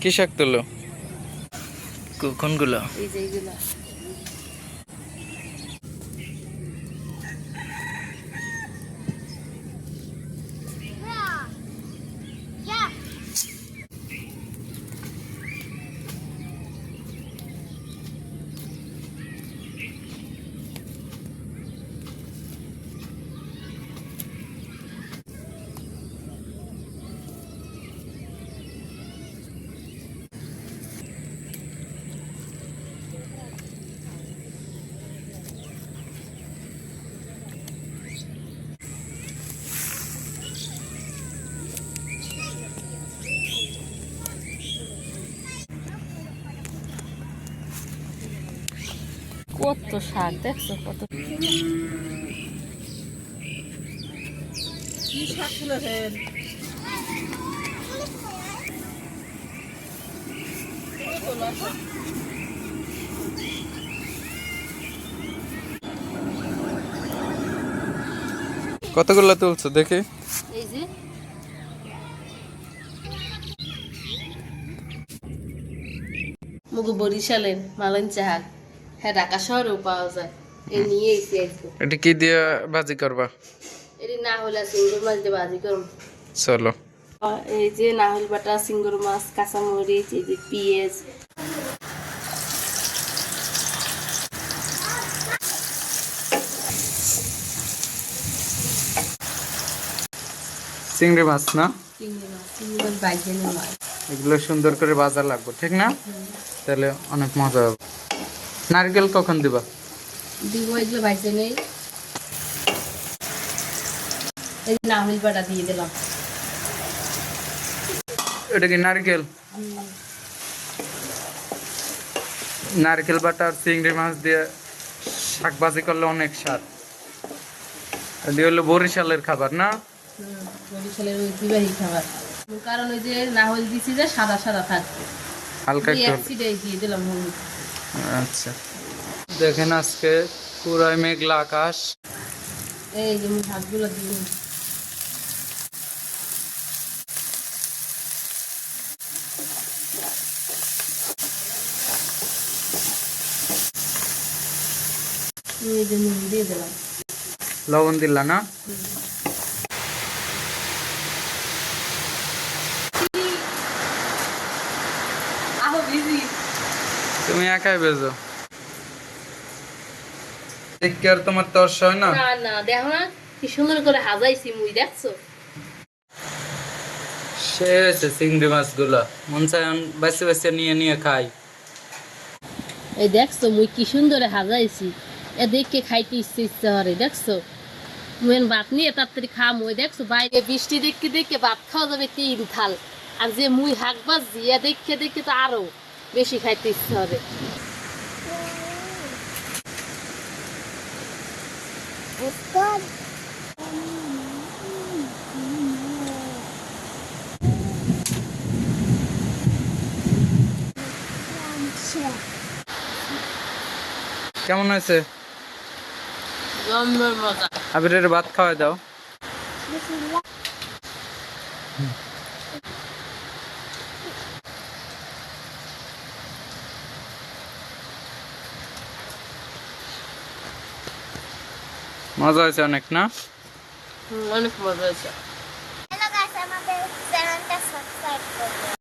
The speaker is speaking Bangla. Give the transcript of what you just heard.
কি শাক তুলো কোনগুলো? এই যে কত শাক দেখছ কত? কতগুলো তুলছো দেখি। এই যে। মুগু বরিশালের মালন চাহাক হ্যাঁ ঢাকা শহরেও পাওয়া যায়। এ নিয়ে এসে এটা কি দিয়ে ভাজি করবা? এটি না হলে মাছ দিয়ে ভাজি করুন চলো। এই যে নাহল বাটা সিঙ্গুর মাছ কাঁচামরিচ এই যে পেঁয়াজ। চিংড়ি মাছ না? এগুলো সুন্দর করে বাজার লাগবে ঠিক না? তাহলে অনেক মজা হবে। নারকেল কখন দিবা? দিব এগুলো বাইজে নেই। এই নাহল বাটা দিয়ে দিলাম। এটা কি নারকেল? নারকেল বাটা আর চিংড়ি মাছ দিয়ে শাক ভাজি করলে অনেক স্বাদ। এটি হলো বরিশালের খাবার না? বরিশালের ঐতিহ্যবাহী খাবার। কারণ ওই যে নাহল দিছি যে সাদা সাদা থাকবে। হালকা একটু দিয়ে দিলাম হলুদ। আচ্ছা। দেখেন আজকে পুরাই মেঘলা আকাশ। এই যে লবণ দিলা না? তুমি একাই বেজো। আর তোমার তর্স হয় না? না না দেখো না কি সুন্দর করে হাজাইছি মুই দেখছ? সে হয়েছে চিংড়ি মাছগুলো। মন চায় বাসে বাসে নিয়ে নিয়ে খাই। এই দেখছ মুই কি সুন্দর হাজাইছি। এ দেখে খাইতে ইচ্ছে ইচ্ছে হরে দেখছ? মুই ভাত নিয়ে তাড়াতাড়ি খাম ওই দেখছ? বাইরে বৃষ্টি দেখতে দেখে ভাত খাওয়া যাবে তিন থাল। আর যে মুই হাক বাজি এ দেখে দেখে তো আরও বেশি খাইতে ইচ্ছে হবে। কেমন হয়েছে? আবিরের ভাত খাওয়াই দাও। মজা হয়েছে অনেক না? অনেক মজা হয়েছে।